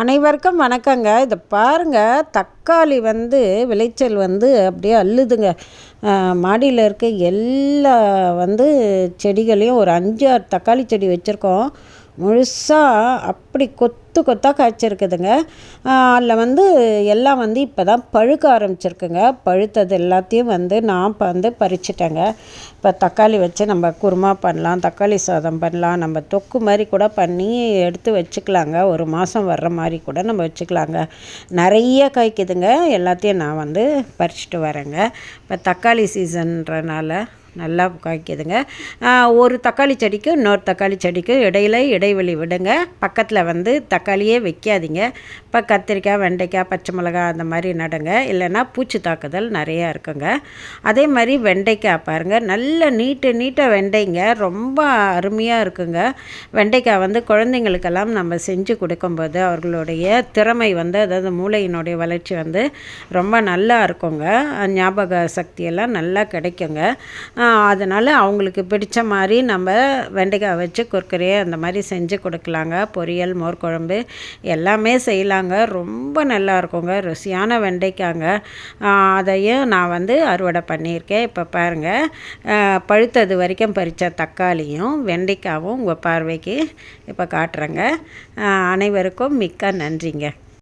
அனைவருக்கும் வணக்கங்க. இதை பாருங்கள் தக்காளி வந்து விளைச்சல் வந்து அப்படியே அள்ளுதுங்க. மாடியில் இருக்க எல்லா வந்து செடிகளையும் ஒரு அஞ்சு ஆறு தக்காளி செடி வச்சுருக்கோம். முழுசாக அப்படி கொத்து கொத்தாக காய்ச்சிருக்குதுங்க. அதில் வந்து எல்லாம் வந்து இப்போ தான் பழுக்க ஆரம்பிச்சிருக்குங்க. பழுத்தது எல்லாத்தையும் வந்து நான் இப்போ வந்து பறிச்சிட்டேங்க. இப்போ தக்காளி வச்சு நம்ம குருமா பண்ணலாம் தக்காளி சாதம் பண்ணலாம் நம்ம தொக்கு மாதிரி கூட பண்ணி எடுத்து வச்சுக்கலாங்க. ஒரு மாதம் வர்ற மாதிரி கூட நம்ம வச்சுக்கலாங்க. நிறைய காய்க்குதுங்க. எல்லாத்தையும் நான் வந்து பறிச்சிட்டு வரேங்க. இப்போ தக்காளி சீசன்றனால நல்லா காய்க்குதுங்க. ஒரு தக்காளி செடிக்கு இன்னொரு தக்காளி செடிக்கு இடையில இடைவெளி விடுங்க. பக்கத்தில் வந்து தக்காளியே வைக்காதீங்க. இப்போ கத்திரிக்காய் வெண்டைக்காய் பச்சை மிளகாய் அந்த மாதிரி நடுங்க. இல்லைன்னா பூச்சி தாக்குதல் நிறையா இருக்குங்க. அதே மாதிரி வெண்டைக்காய் பாருங்கள் நல்ல நீட்டு நீட்டாக வெண்டைங்க. ரொம்ப அருமையாக இருக்குங்க. வெண்டைக்காய் வந்து குழந்தைங்களுக்கெல்லாம் நம்ம செஞ்சு கொடுக்கும்போது அவர்களுடைய திறமை வந்து அதாவது மூளையினுடைய வளர்ச்சி வந்து ரொம்ப நல்லா இருக்குங்க. ஞாபக சக்தியெல்லாம் நல்லா கிடைக்குங்க. அதனால் அவங்களுக்கு பிடித்த மாதிரி நம்ம வெண்டைக்காய் வச்சு குறுக்கரே அந்த மாதிரி செஞ்சு கொடுக்கலாங்க. பொரியல் மோர் குழம்பு எல்லாமே செய்யலாங்க. ரொம்ப நல்லா இருக்குங்க. ருசியான வெண்டைக்காங்க. அதையும் நான் வந்து அறுவடை பண்ணியிருக்கேன். இப்போ பாருங்கள் பழுத்தது வரைக்கும் பறித்த தக்காளியும் வெண்டைக்காவும் உங்கள் பார்வைக்கு இப்போ காட்டுறேங்க. அனைவருக்கும் மிக்க நன்றிங்க.